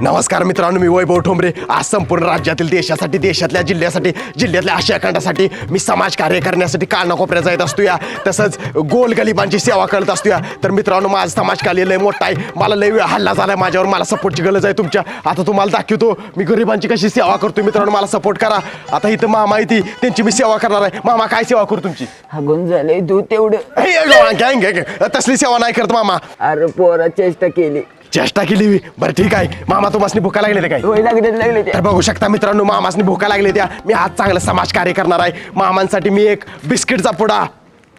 नमस्कार मित्रांनो मी वैभव ठोंबरे. आज संपूर्ण राज्यातील देशासाठी देशातल्या जिल्ह्यासाठी जिल्ह्यातल्या आशिया खंडासाठी मी समाज कार्य करण्यासाठी कानाकोपऱ्यात जात असतो या तसंच गोल गरिबांची सेवा करत असतो या तर मित्रांनो माझं समाज कार्य लय मोठा आहे. मला लय हल्ला झालाय माझ्यावर. मला सपोर्टची गरज आहे तुमच्या. आता तुम्हाला दाखवतो मी गरिबांची कशी सेवा करतो मित्रांनो मला सपोर्ट करा. आता इथं मामा येते त्यांची मी सेवा करणार आहे. मामा काय सेवा करू तुमची? हागून झालंय तू तेवढं. तसली सेवा नाही करत मामा. अरे पोरा चेष्टा केली. चेष्टा केली मी. बरं ठीक आहे. मामा तुम्हाला भुका लागले काय? होय लागले लागले ते तर बघू शकता मित्रांनो मामासनी भूका लागले त्या. मी आज चांगलं समाज कार्य करणार आहे. मामांसाठी मी एक बिस्किटचा पुडा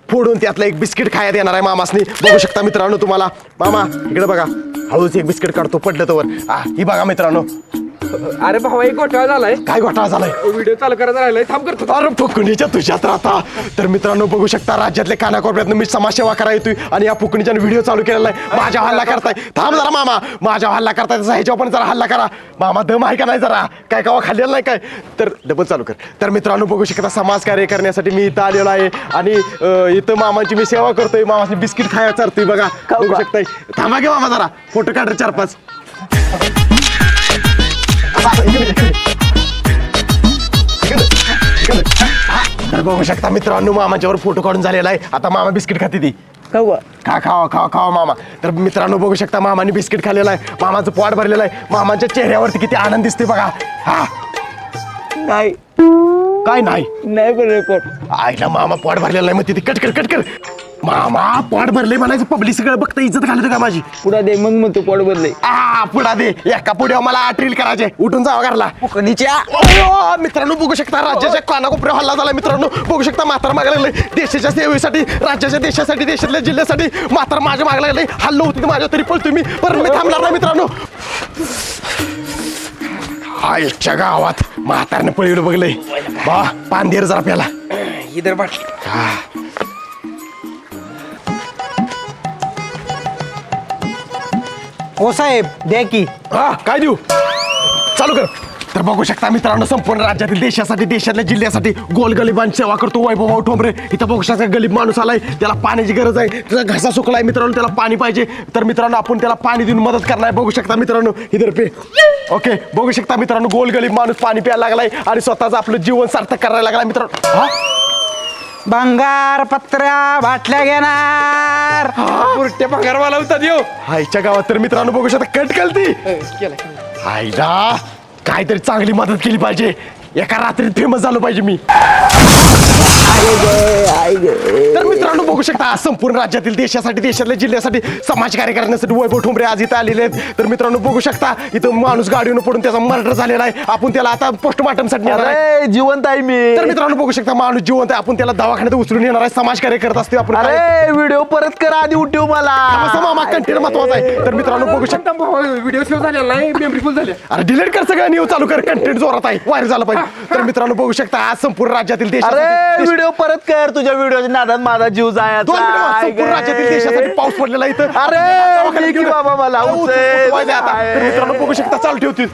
फोडून त्यातलं एक बिस्किट खायला येणार आहे मामासनी. बघू शकता मित्रांनो तुम्हाला. मामा इकडे बघा. हळूच एक बिस्किट काढतो पडलं हा ही बघा मित्रांनो. अरे भावा एक घोटाळा झालाय. काय घोटाळा झालाय? व्हिडिओ चालू करायचा राहिलाय. थांब करतो. अरे फुकणीच्या तुझ्यात राहता. तर मित्रांनो बघू शकता राज्यातल्या कानाकोपऱ्यात मी समाजसेवा करा येतोय आणि या फुकणीच्या व्हिडिओ चालू केलेला आहे. माझ्या हल्ला करताय. थांब जरा मामा. माझ्या हल्ला करताय तसा ह्याच्यावर पण जरा हल्ला करा. मामा दम आहे का नाही जरा? काय कावा खाल्लेला नाही काय? तर डबल चालू कर. तर मित्रांनो बघू शकता समाज कार्य करण्यासाठी मी इथं आलेलो आहे. आणि अं, इथं मामाची मी सेवा करतोय. मामाची बिस्किट खायला चालतोय बघा. बघू शकताय. थांबा घे मामा जरा. फोटो काढ रे चार पाच. तर बघू शकता मित्रांनो मामाच्यावर फोटो काढून झालेला आहे. आता मामा बिस्किट खाते ती. कवा खा खावा खावा खावा मामा. तर मित्रांनो बघू शकता मामाने बिस्किट खाल्लेलं आहे. मामाचं पोट भरलेलं आहे. मामाच्या चेहऱ्यावरती किती आनंद दिसते बघा. हा. नाही. काय नाही? नाही बरं कोण आईला मामा पोट भरलेलं आहे. मग तिथे कट कर कट कर. मामा पोट भरले म्हणायचं पब्लिक सगळं बघता इज्जत घालतो का माझी? पुढा दे मग म्हणतो पोट बदलय आ पुढा दे एका पुढे मला आठ रील करायचे उठून जावा घरला. फुकणीच्या अयो, मित्रांनो बघू शकता राज्याच्या कानाकोपऱ्या हल्ला झाला मित्रांनो. बघू शकता म्हातार मागायला लागले देशाच्या सेवेसाठी राज्याच्या देशासाठी देशातल्या जिल्ह्यासाठी म्हातार माझ्या मागायला लागले हल्लो होती माझ्या तरी पळतोय मी पण मी थांबणार नाही मित्रांनो. आईच्या गावात म्हातारने पळवलं बघलंय. बा पांदेर जरा प्याला. इधर बाट हो. हो साहेब द्या की. हा काय देऊ? चालू कर. तर बघू शकता मित्रांनो संपूर्ण राज्यातील देशासाठी देशातल्या जिल्ह्यासाठी गोल गलिबांची सेवा करतो. वैभव ठोंबरे इथं बघू शकता गरीब माणूस आलाय. त्याला पाण्याची गरज आहे. त्याचा घसा सुकलाय मित्रांनो त्याला पाणी पाहिजे. तर मित्रांनो आपण त्याला पाणी देऊन मदत करणार बघू शकता मित्रांनो इधर पे. ओके बघू शकता मित्रांनो गोल गलीब माणूस पाणी प्यायला लागलाय आणि स्वतःच आपलं जीवन सार्थक करायला लागलाय मित्रांनो. हा? भंगार पत्र्या बाटल्या घेणार. बुरट्या भंगारवाला होता देव आईच्या गावात तर मित्रांनो बघू शकता कट कलती. केला आईला काहीतरी चांगली मदत केली पाहिजे. एका रात्रीत फेमस झालो पाहिजे मी. तर मित्रांनो बघू शकता आज संपूर्ण राज्यातील देशासाठी देशातल्या जिल्ह्यासाठी समाज कार्य करण्यासाठी वैभव ठोंबरे आज इथं आलेले आहेत. तर मित्रांनो बघू शकता इथं माणूस गाडीवर पडून त्याचा मर्डर झालेला आहे. आपण त्याला आता पोस्टमार्टमसाठी नेणार आहे. अरे जिवंत आहे मी. तर मित्रांनो बघू शकता माणूस जिवंत आहे. आपण त्याला दवाखान्यात उचलून येणार आहे. समाज कार्य करत असतो आपण काय- अरे व्हिडिओ परत करा आधी उठव मला. थांबा, मामा कंटेंट महत्त्वाचा आहे. तर मित्रांनो बघू शकता व्हिडिओ सेव्ह झालेला नाही मेमरी फुल झाली. अरे डिलीट कर सगळं न्यूज चालू कर. कंटेंट जोरात आहे. व्हायरल झालं पाहिजे. तर मित्रांनो बघू शकता आज संपूर्ण राज्यातील अरे देशासाठी व्हिडिओ परत कर तुझ्या व्हिडिओच्या नादात माझा जीव जायचा. दोन मिनिटं. राज्यातील देशासाठी पाऊस पडलेला इथं. अरे, मी की बाबा मला उचल. आता. तर मित्रांनो बघू शकता चालू ठेवतील.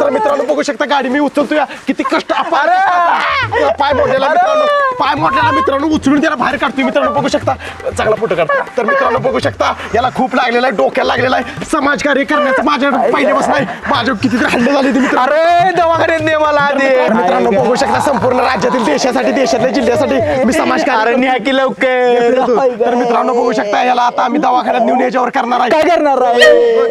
तर मित्रांनो बघू शकता गाडी मी उचलतो या किती कष्ट आपण पाय मोडलेला अरे. मित्रांनो. पाय मोडलेला मित्रांनो उचलून त्याला बाहेर काढतोय मित्रांनो बघू शकता. चांगला फोटो काढतो. तर मित्रांनो बघू शकता याला खूप लागलेला आहे डोक्याला लागलेला आहे. समाज कार्य करण्याचं माझ्या पहिल्यापासून आहे माझ्या कितीतरी हल्ले झाले ते मित्रांनो. अरे दवाखान्यात ने मला आधी. तर मित्रांनो बघू शकता संपूर्ण राज्यातील देशासाठी देशातल्या जिल्ह्यासाठी मी समाज न्या की लवकर. तर मित्रांनो बघू शकता याला आता आम्ही दवाखान्यात नेऊन याच्यावर करणार आहे. काय करणार आहे?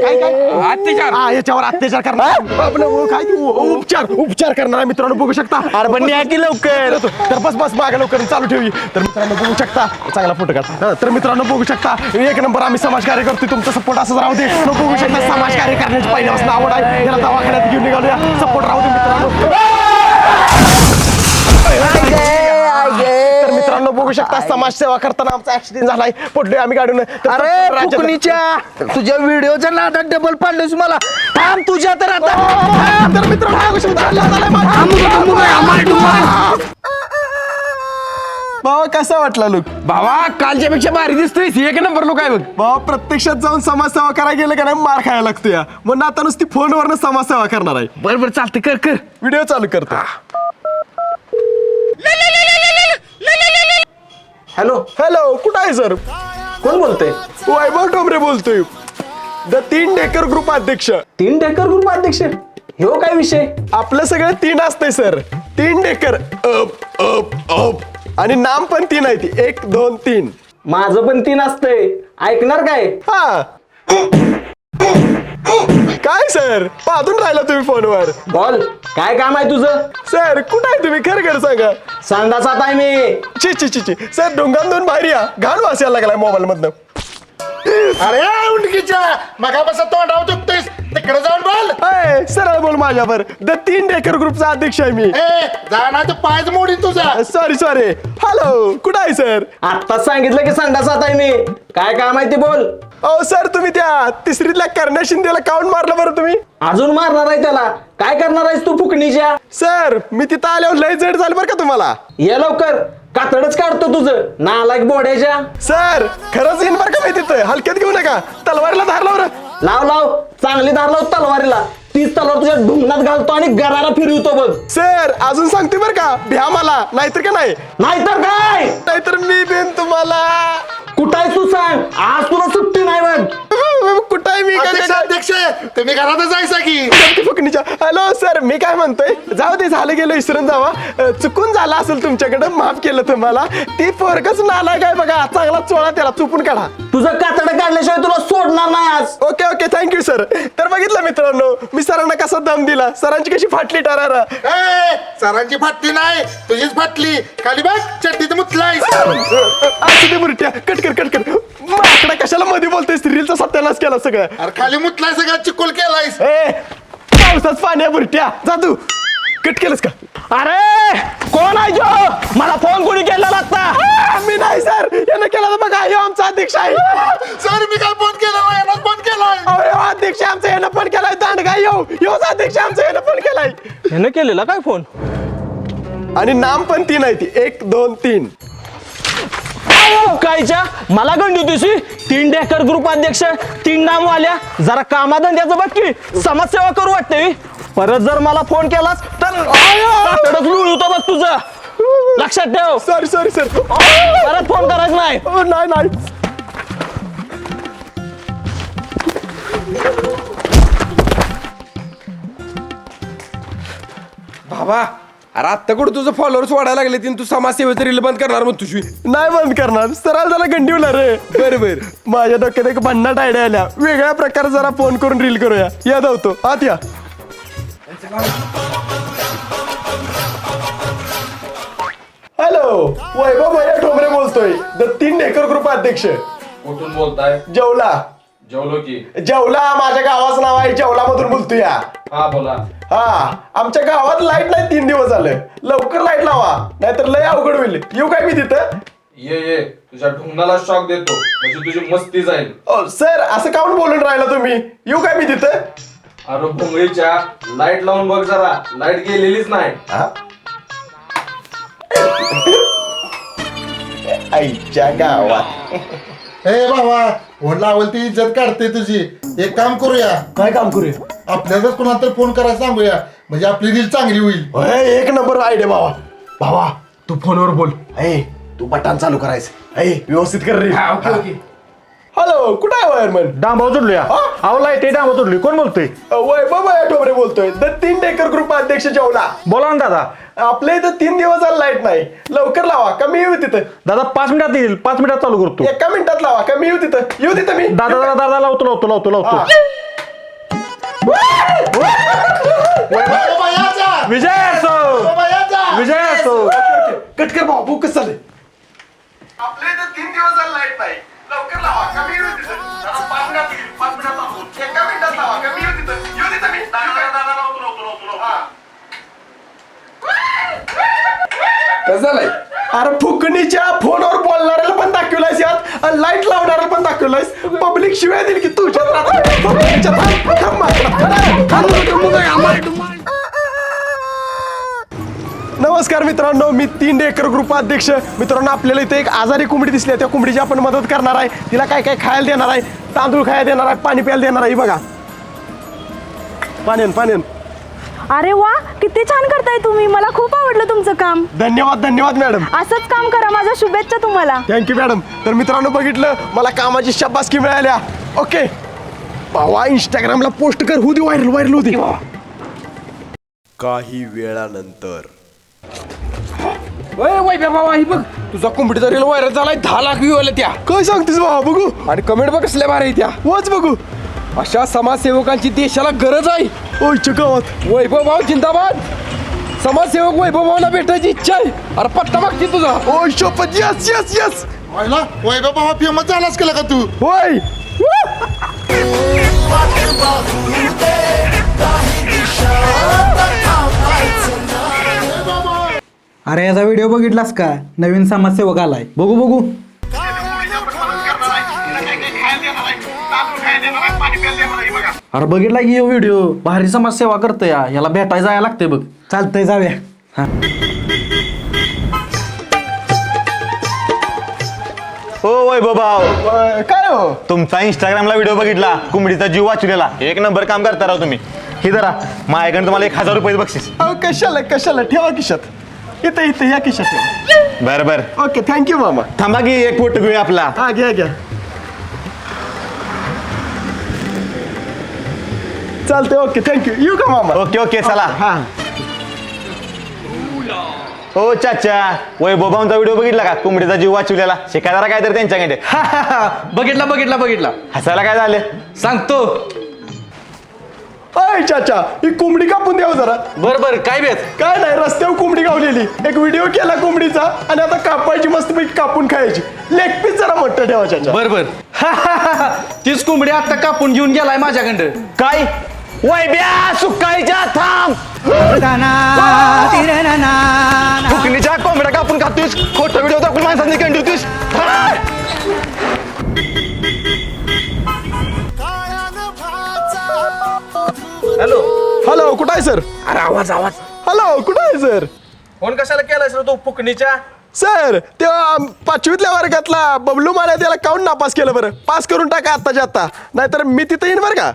काय काय? अत्याचार. हा याच्यावर अत्याचार करणार. आपलं उ- काय ते? उपचार उपचार करणार आहे मित्रांनो बघू शकता. अरे पण न्या की लवकर. तर बस बस मागे लवकर चालू ठेवी. तर मित्रांनो बघू शकता. चांगला फोटो काढ. हा, तर मित्रांनो बघू शकता. एक नंबर आम्ही समाज कार्य करतोय. तुमचा सपोर्ट असंच राहू दे. बघू शकता समाज कार्य करण्याची पहिल्यापासून आवड आहे. याला दवाखान्यात घेऊन निघालूया. सपोर्ट राहू दे मित्रांनो. बघू शकता समाज सेवा करताना आमचा ऍक्सिडेंट झालाय. पडलोय आम्ही गाडून. तर अरे फुकणीच्या तुझ्या व्हिडिओच्या नादात डबल पाडलंस मला. थांब तुझ्या तर आता. तर मित्रांनो बघू शकता हल्ला झालाय माझ्या. भावा कसा वाटला लोक भावा कालच्या पेक्षा भारी दिसतोय एक नंबर लोक आहे बघ. भावा प्रत्यक्षात जाऊन समाजसेवा करायला गेलं का नाही मार खायला लागतो या. मग आता नुसती फोनवरनं समाजसेवा करणार आहे. बरं बरं चालते कर कर. व्हिडिओ चालू करतो. हॅलो. हॅलो कुठं आहे सर? कोण बोलतोय? वैभव ठोंबरे बोलतोय. द तीन डेकर ग्रुप अध्यक्ष. तीन डेकर ग्रुप अध्यक्ष? ह्यो काय विषय? आपलं सगळं तीन असतंय सर. तीन डेकर. Up up up. आणि नाम पण तीन आहे ती. एक दोन तीन. माझं पण तीन असतंय. ऐकणार काय? हा. काय सर? पाहून राहिला तुम्ही फोनवर. बोल काय काम आहे तुझं? सर कुठं आहे तुम्ही? खरं खरं सांगा. संडासात आहे मी. ची ची ची ची. सर डोंगान दोन बाहेर या. घाण वास यायला लागलाय मोबाईल मधनं अरे उंडकीच्या मगापासून तोंडावर दुखतेस तिकडे जाऊन बोल. अय, सरळ बोल माझ्यावर. द तीन डेकर ग्रुपचा अध्यक्ष आहे मी. ए जाणार तर पायच मोडीन तुझा. सॉरी सॉरी हॅलो कुठं आहे सर? आत्ताच सांगितलं की संडासात आहे मी. काय काम आहे ते बोल. अहो सर तुम्ही त्या तिसरीतल्या कर्ण्या शिंदेला काउंट मारलं बरं तुम्ही? अजून मारणार आहे त्याला. काय करणार आहेस तू फुकणीच्या? सर मी तिथं आल्यावर लय जड झालं बरं का तुम्हाला? ये लवकर. कातडच काढतो तुझं. नालायक बोड्याच्या. सर खरंच येईन बरं का मी तिथं? हलक्यात घेऊ नका. तलवारीला धारला बरं लाव लाव. चांगली धार लाव तलवारीला. तीच तलवार तुझ्या ढुंगणात घालतो आणि गरारा फिरवतो बघ. सर अजून सांगते बरं का. भ्या मला. नाहीतर का नाही? नाहीतर काय? नाहीतर मी बेन तुम्हाला. तुम्ही घरातच जायचा की. गणपती फुकणीच्या. हॅलो सर मी काय म्हणतोय? जाऊ दे झालं गेलं विसरून जावा. अ, चुकून झालं असेल तुमच्याकडं माफ केलं तुम्हाला. ती पोरकच नालायक काय बघा. चांगला चोळा त्याला चुपून काढा. तुझं कातडं काढल्याशिवाय तुला सोडणार नाही आज. ओके ओके थँक्यू सर तर बघितलं मित्रांनो मी सरांना कसा दम दिला. सरांची कशी फाटली टरारा? ए सरांची फाटली नाही तुझीच फाटली. खाली बघ चड्डीत मुतलाय असू दे बुरट्या कट कर कट कर. माकडा कशाला मध्ये बोलतेस रीलचा सत्यानाश केला सगळं. अरे खाली मुतलाय सगळं चिकोल केलायस. ए पावसात पाण्या बुरट्या जा तू. कट केलंस का? अरे कोण आहे जो? मला फोन कोणी केला लागता मी नाही सर. यानं केला तर बघा ह्यो आमचा अध्यक्ष आहे. सर मी काय फोन केला फोन केलाय अध्यक्ष आमचा यानं पण केलाय दांडगा येऊ? ह्योच अध्यक्ष आमचा यानं पण केलाय ह्यानं केलेला काय फोन आणि नाम पण तीन आहे ती. एक दोन तीन. कायच्या मला गंडी होतीस तीन डेकर ग्रुप अध्यक्ष तीन नामवाल्या. जरा कामाधंद्याचं बघ की समाजसेवा करू वाटते परत जर मला फोन केलास तर लुळवतो बघ तुझं. लक्षात ठेव. सॉरी सॉरी सर परत फोन करायचं नाही. नाही नाही. बाबा अरे आत्ता कुठं तुझं फॉलोअर्स वाढायला लागले तीन तू समाजसेवेचं रील बंद करणार मग तुझी? नाही बंद करणार. सराल त्याला गंडीवला रे. बरोबर माझ्या डोक्यात एक भन्नाट आयडिया आल्या. वेगळ्या प्रकारे जरा फोन करून रील करूया. या धावतो. आत या. हॅलो वैभव भैया ठोंबरे बोलतोय. द तीन डेकर ग्रुप अध्यक्ष. कुठून बोलताय? जेवला. जेवलो की. जेवला माझ्या गावाचं नाव आहे जेवला मधून बोलतोय. या हा बोला. हा आमच्या गावात लाइट नाही तीन दिवस झालं. लवकर लाइट लावा नाहीतर लय अवघड होईल. येऊ काय मी तिथं? ये ये. तुझ्या ढुंगणाला शॉक देतो. म्हणजे तुझी मस्ती जाईल. सर असं काऊन बोलून राहिला तुम्ही? येऊ काय मी तिथं? अरे भोंगळीच्या लाइट लावून बघ जरा. लाइट गेलेलीच नाही. आईच्या गावात. हे बाबा फोन लावल ती इज्जत काढते तुझी. एक काम करूया. काय काम करूया? आपल्यालाच कोणाला तर फोन करायला सांगूया. म्हणजे आपली रील चांगली होईल. अय, एक नंबर आयडिया भावा भावा तू फोनवर बोल. अय तू बटन चालू करायचं. अय व्यवस्थित कर रे हॅलो कुठं आहे वायरमन? डांबाव तुडलूया अहो लाइट आहे डांबाव तुडली कोण बोलतोय? वैभव भैया ठोबरे बोलतोय. द तीन डेकर ग्रुप अध्यक्ष जेवला. बोला ना दादा. आपल्या इथं तीन दिवस झाला लाइट नाही. लवकर लावा कमी येऊ तिथं. दादा पाच मिनिटात येईल. पाच मिनिटात चालू करतो. एका मिनिटात लावा कमी येऊ तिथं. येऊ तिथं मी. दादा दादा दादा लावतो लावतो लावतो लावतो. हा. बाबा याचा विजय असो. बाबा याचा विजय असो. कट कर भाऊ भूक चालेल आपल्या इथं तीन दिवस झाला लाइट नाही. लवकर लावा कमी येऊ तिथं जरा पाच मिनिटात येईल, पाच मिनिटात लावतो. एका मिनिटात लावा कमी येऊ तिथं येऊ तिथं मी. हा. कसं झालंय अरे फुकणीच्या फोनवर बोलणाऱ्याला पण दाखवलायस यात आणि लाइट लावणाऱ्याला पण दाखवलायस पब्लिक शिवाय दिली की तुझ्या फुकणीच्या नमस्कार मित्रांनो मी तीन एकर ग्रुप अध्यक्ष. मित्रांनो आपल्याला इथे एक आजारी कोंबडी दिसली आहे. त्या कोंबडीची आपण मदत करणार आहे. तिला काय काय खायला देणार आहे? तांदूळ खायला देणार आहे? पाणी प्यायला देणार आहे? बघा. पाण्यान पाण्यान अरे वा किती छान करताय तुम्ही. मला खूप आवडलं तुमचं काम. धन्यवाद धन्यवाद मॅडम. असंच काम करा. माझ्या शुभेच्छा तुम्हाला. Thank you madam. तर मित्रांनो बघितलं? मला कामाची शाबासकी मिळाल्या. ओके भावा इंस्टाग्रामला पोस्ट कर. होऊ दे व्हायरल व्हायरल होऊ दे. काही वेळानंतर वैभ्या भावा ही बघ. तुझा कोंबडीचा रील व्हायरल झालाय दहा लाख व्ह्यू आले त्या. काय सांगतेस भावा बघू. आणि कमेंट बघ कसल्या भारी त्या. वाच बघू. अशा समाजसेवकांची देशाला गरज आहे. ओयच्या गावात. वैभव भाव जिंदाबाद. समाजसेवक वैभव भावना भेटायची इच्छा आहे. अरे पत्ता मागते तुझा. ओय शपथ यस यस यस व्हायला वैभव बाबा फेमस झालास केला का तू? होय. अरे याचा व्हिडिओ बघितलास का? नवीन समाजसेवक आलाय. बघू बघू. अरे बघितला की व्हिडिओ भारी समाजसेवा करतोय या याला भेटायला जायला लागते बघ. चालतंय जाऊया. हा. हो वैभव भाऊ अं, काय हो? तुमचा इंस्टाग्रामला व्हिडिओ बघितला कुंबडीचा जीव वाचलेला. एक नंबर काम करता राव तुम्ही. ही जरा माझ्याकडे तुम्हाला एक हजार रुपये बक्षीस. अहो कशाला कशाला? ठेवा खिशात. इथं इथं या खिशात ठेवा. बरं बरं. ओके थँक्यू मामा. थांबा की एक फोटो घेऊया आपला. हा घ्या घ्या चालते ओके थँक्यू येऊ का मामा? ओके ओके चला. हा हो. चाचा. वैभव भाऊंचा व्हिडिओ बघितला का? कुंबडीचा जीव वाचवलेला. शिकायला काय तर त्यांच्याकडे. बघितला बघितला बघितला. हसायला काय झालं? सांगतो. अय चाचा ही कोंबडी कापून द्यावं जरा. बर बर काय बेत? काय नाही रस्त्यावर कोंबडी गावलेली. एक व्हिडिओ केला कोंबडीचा आणि आता कापायची मस्तपैकी कापून खायची. लेग पीस जरा मोठं ठेवा चाचा. बर बर. तीच कोंबडी आता कापून घेऊन गेलाय माझ्याकडं. काय? वैब्या सुकाळीच्या थांब. फुकणीच्या कोंबड्या कापून खातोस खोटं व्हिडिओ दाखवून माणसांनी कंटिवतोस हॅलो कुठं आहे सर अरे आवाज आवाज. हॅलो कुठं आहे सर फोन कशाला केलास रे तू फुकणीच्या? सर तेव्हा पाचवीतल्या वर्गातला बबलू माने त्याला काऊन नापास केलं बरं? पास करून टाका आत्ताच्या आत्ता. नाहीतर मी तिथं येईन बरं का?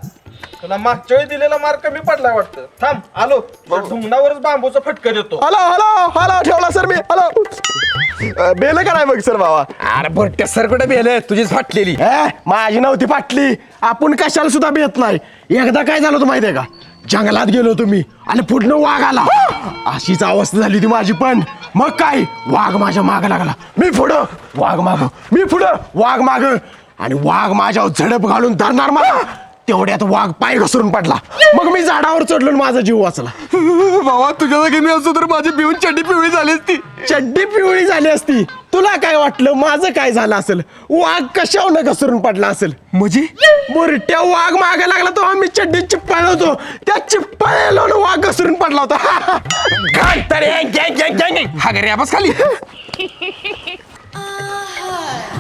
तुला मागच्या वेळी दिलेला मार्क कमी पडलाय वाटतं. थांब आलो. ढुंगणावरच बांबूचा फटका देतो. हॅलो हॅलो हॅलो ठेवला सर मी. हॅलो बेल का नाही बघ सर बाबा अरे बरट्या सर कुठे बेल तुझीच फाटलेली. माझी नव्हती पाटली आपण कशाला सुद्धा भेट नाही? एकदा काय झालं होतं माहितीये का? जंगलात गेलो तुम्ही आणि पुढनं वाघ आला. अशीच अवस्था झाली होती माझी पण. मग काय? वाघ माझ्या माग लागला. मी पुढं. वाघ माग. मी पुढं. वाघ माग. आणि वाघ माझ्यावर झडप घालून धरणार मला. तेवढ्यात वाघ पाय घसरून पडला. मग मी झाडावर चढलो आणि माझा जीव वाचला. बाबा तुझ्या जागी मी असतो तर माझी पिऊन चड्डी पिवळी झाली असती. चड्डी पिवळी झाली असती. तुला काय वाटलं? माझं काय झालं असेल? वाघ कशावर घसरून पडला असेल? म्हणजे? बुरट्या वाघ मागे लागला तो आम्ही चड्डी चिप्पाळ होतो. त्या चिप्पाळ्याला वाघ घसरून पडला होता. हा खाली.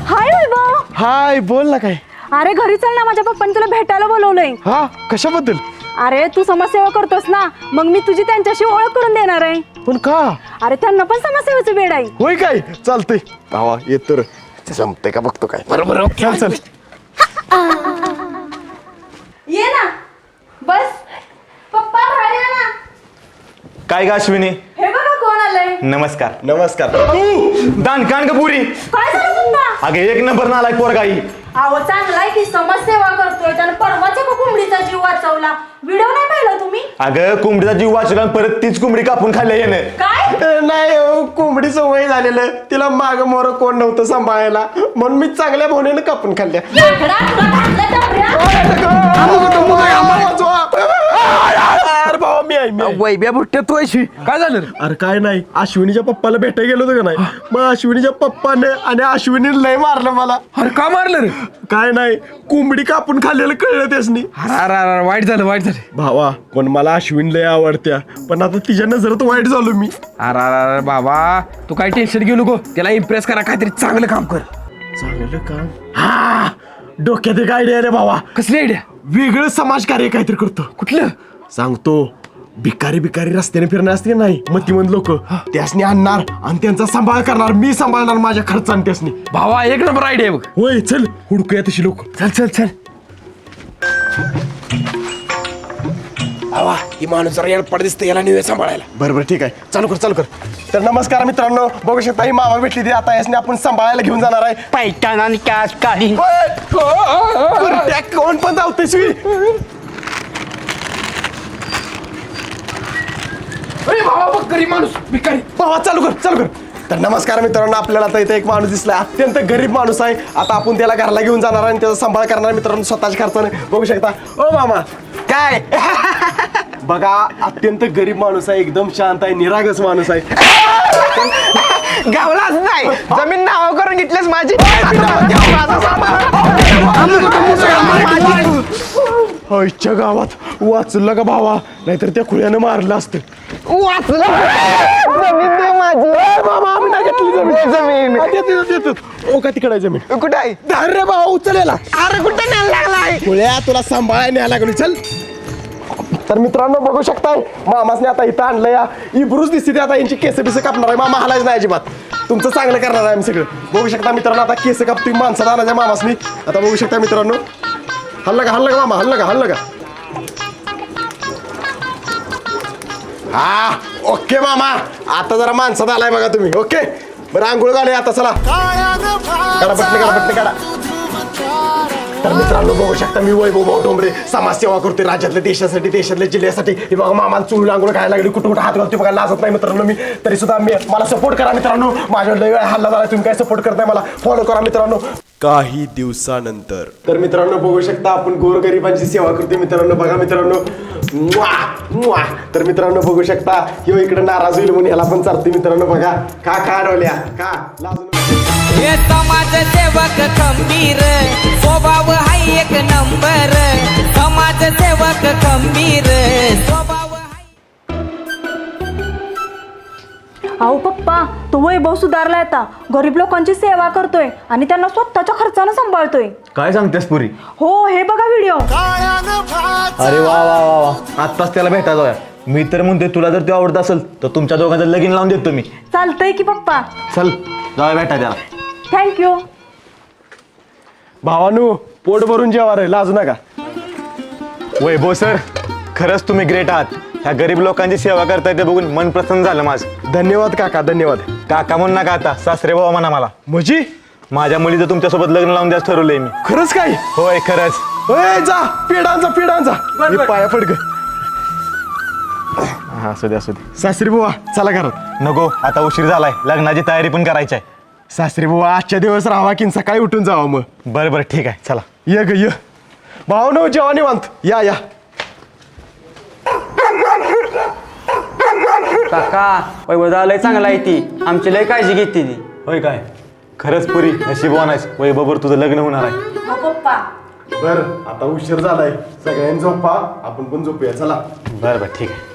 हाय वैभव. हाय बोल ना काय. अरे घरी चल ना माझ्या पप्पांनी तुला भेटायला बोलवलंय. हा? कशाबद्दल? अरे तू समाजसेवा करतोस ना मग मी तुझी त्यांच्याशी ओळख करून देणार आहे. पण का? अरे त्यांना पण समाजसेवेचं वेळ आहे. होय काय? चालतंय. भावा येत तर. जमतंय का? बघतो काय. बरोबर चल चल. ये ना. बस. पप्पा बाहेर या ना. काय का अश्विनी? हे बघा कोण आलंय. नमस्कार. नमस्कार. दानकान का पुरी. काय झालं तुम्हाला अगे एक नंबर ना आलाय पोरगाई अहो चांगलाय की समाजसेवा करतोय त्यानं परवाच्या का कोंबडीचा जीव वाचवला. व्हिडिओ नाही पाहिला तुम्ही? अगं कोंबडीचा जीव वाचला आणि परत तीच कोंबडी कापून खाल्ल्या यानं. काय? नाही हो, कोंबडीचं वय झालेलं. तिला माग मोर कोण नव्हतं सांभाळायला. म्हणून मी चांगल्या भावनेनं कापून खाल्ल्या. लाकडा तुला घातलं टपऱ्या? अरे भावा मी आहे मी. आहे. वैब्या बुट्ट्या तू अशी. काय झालं? अरे काय नाही अश्विनीच्या पप्पाला भेटायला गेलो होतो का नाही? मग अश्विनीच्या पप्पाने आणि अश्विनी लय मारलं मला. अरे का मारलं रे? काय नाही कोंबडी कापून खाल्लेलं कळलं त्यासनी. अरे अरे अरे वाईट झालं वाईट झालं. भावा पण मला अश्विन लय आवडत्या पण आता तिच्या नजरात वाईट झालो मी. अरे अरे अरे बाबा तू काय टेन्शन घेऊ नको. त्याला इम्प्रेस करा काहीतरी चांगलं काम कर. चांगलं काम? हा डोक्यात एक आयडिया रे भावा. कसली आयडिया वेगळं समाजकार्य काहीतरी करतो. कुठलं? सांगतो. भिकारी भिकारी रस्त्याने फिरणार असते नाही? मतिमंद लोक. त्यासनी आणणार आणि त्यांचा सांभाळ करणार. मी सांभाळणार माझ्या खर्चाने त्यासनी. भावा एक नंबर आयडिया बघ. होय चल. हुडकूया तशी लोक. चल चल चल. आवा ही माणूस जरा येडपड दिसते याला नेऊया सांभाळायला. बरं बरं ठीक आहे. चालू कर चालू कर. तर नमस्कार मित्रांनो बघू शकता ही मामा भेटली ती. आता यासने आपण सांभाळायला घेऊन जाणार आहे. पैठण आणि कॅश काही कोण पण धावते शिवी अरे भावा बघ गरीब माणूस भिकारी. भावा चालू कर चालू कर. तर नमस्कार मित्रांनो आपल्याला आता इथे एक माणूस दिसलाय. अत्यंत गरीब माणूस आहे. आता आपण त्याला घरला घेऊन जाणार आणि त्याचा सांभाळ करणार मित्रांनो स्वतःच्या खर्चाने. बघू शकता. ओ मामा काय? बघा अत्यंत गरीब माणूस आहे. एकदम शांत आहे. निरागस माणूस आहे. गावलाच नाही. जमीन नाव करून घेतलीस माझी. होयच्या गावात वाचलं का भावा? नाहीतर त्या खुळ्यानं मारलं असतं. वाचलं? जमीन दे माझी. मामा आम्ही नाही घेतली जमीन. जमीन. देतो देतो ओ का तिकडे जमीन? कुठे आहे? धार रे भावा उचलेला. अरे कुठे न्यायला लागलाय? खुळ्या तुला सांभाळायला न्यायला लागली. चल. तर मित्रांनो बघू शकताय मामासने आता इथं आणलं या इब्रूच दिसते आता यांची केस बिस कापणार आहे. मामा हलायच नाही अजिबात. तुमचं चांगलं करणार आहे आम्ही सगळं. बघू शकता मित्रांनो आता केस कापतोय माणसाला आणायच्या मामासनी. आता बघू शकता मित्रांनो. हल्ला का हल्ला का मामा हल्ला का हल्ला का? हा ओके मामा. आता जरा माणसात आलाय बघा तुम्ही ओके? बरं आंघोळ घाले आता चला. काढा बटणे काढा बटणे काढा. तर मित्रांनो बघू शकता मी वैभव भाऊ डोंबरे समाजसेवा करते राज्यातल्या देशासाठी देशातल्या जिल्ह्यासाठी. हे बघा मामाला चुळून आंघोळ खायला लागली कुठं कुठं हात घालते बघा लाजत नाही मित्रांनो मी. तरी सुद्धा मी मला सपोर्ट करा मित्रांनो. माझ्या लय हल्ला झाला तुम्ही काय सपोर्ट करताय मला? फॉलो करा मित्रांनो. काही दिवसानंतर. तर मित्रांनो बघू शकता आपण गोरगरिबांची सेवा करते मित्रांनो बघा मित्रांनो. तर मित्रांनो बघू शकता ह्यो इकडे नाराज होईल म्हणून ह्याला पण चालते मित्रांनो बघा. का का डोल्या का. हे समाज सेवक खंबीर स्वभाव हाय एक नंबर. समाज सेवक खंबीर अहो पप्पा तो वैभव सुधारला आता. गरीब लोकांची सेवा करतोय आणि त्यांना स्वतःच्या खर्चानं सांभाळतोय. काय सांगतेस पुरी? हो हे बघा व्हिडिओ अरे वा वा वा वा. आत्ताच त्याला भेटा जाऊया. मी तर म्हणतोय तुला जर ते आवडत असेल तर तुमच्या दोघांचं लगीन लावून देतो मी. चालतंय की पप्पा? चल जाऊया भेटा त्याला. थँक्यू भावानू पोट भरून जेवा रे लाजू नका. वैभव सर खरंच तुम्ही ग्रेट आहात. ह्या गरीब लोकांची सेवा करताय ते बघून मन प्रसन्न झालं माझं. धन्यवाद काका धन्यवाद. काका म्हणू नका आता सासरे बाबा म्हणा मला. म्हणजे? माझ्या मुलीचं तुमच्यासोबत लग्न लावून द्यास ठरवलंय मी. खरंच काय? होय खरंच. ओय जा पेडांचा पेडांचा मी पाया पडक हा असू दे असू दे. सासरी बुवा चला घरात. नको आता उशीर झालाय. लग्नाची तयारी पण करायची आहे. सासरी बुवा आजच्या दिवस राहावा की सकाळी उठून जावा मग. बरं बरं ठीक आहे चला. ये ग ये. भाऊ जेव्हा निवांत. या या. काका वैभव लय चांगला आहे ती. आमची लय काळजी घेते ती. होय काय? खरंच पुरी नशीबवान आहेस वैभववर तुझं लग्न होणार आहे. हो पप्पा. बर आता उशीर झालाय. सगळ्यांनी झोपा. आपण पण झोपूया. चला. बरं बरं ठीक आहे.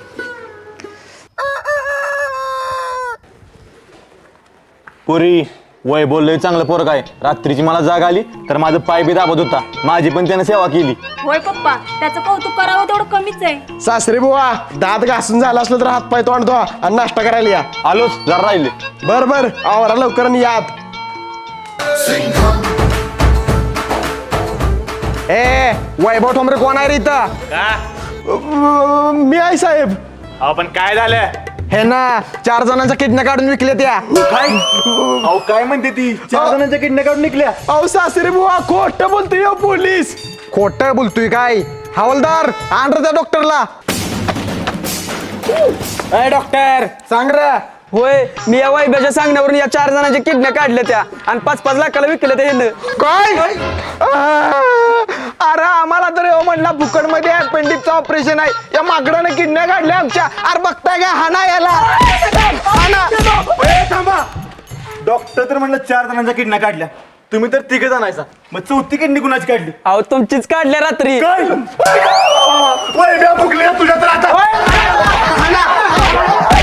पुरी वैभव लय चांगलं पोरग आहे रात्रीची मला जाग आली तर माझं पाय बी दाबत होता. माझी पण त्यानं सेवा केली. होय पप्पा त्याचं कौतुक करावं तेवढं कमीच आहे. सासरे बुवा दात घासून झाला असलं तर हात पाय तोंड धुवा आणि नाश्ता करायला या. आलोच जरा राहिले. बर बर आवरा लवकर आणि या आत. ए वैभव ठोंबरे कोण आहे रे इथं? अं, मी आहे साहेब. आपण काय झालं? हे ना चार जणांच्या किडण्या काढून विकले त्या काय? अहो काय म्हणते ती? चार जणांच्या किडण्या काढून निघल्या अहो सासरे बुवा खोट बोलतोय हो पोलीस. खोट बोलतोय काय? हवालदार आण रे त्या डॉक्टरला. अय डॉक्टर! सांग रे. होय मी या वैभ्याच्या सांगण्यावरून या चार जणांच्या किडण्या काढल्या त्या. आणि पाच पाच लाखाला विकल्या त्या ह्यानं काय? अरे आम्हाला तर हो म्हणला फुकटमध्ये अपेंडिक्सचं ऑपरेशन आहे. या माकडाने किडण्या काढल्या आमच्या. अरे बघताय का? हाना याला. हाना. थांबा. डॉक्टर तर म्हणलं चार जणांच्या किडण्या काढल्या. तुम्ही तर तिघ जणायचा मग चौथी किडनी कुणाची काढली? अहो तुमचीच काढल्या रात्री. काय? वैभ्या फुकल्या तुझ्या तर आता.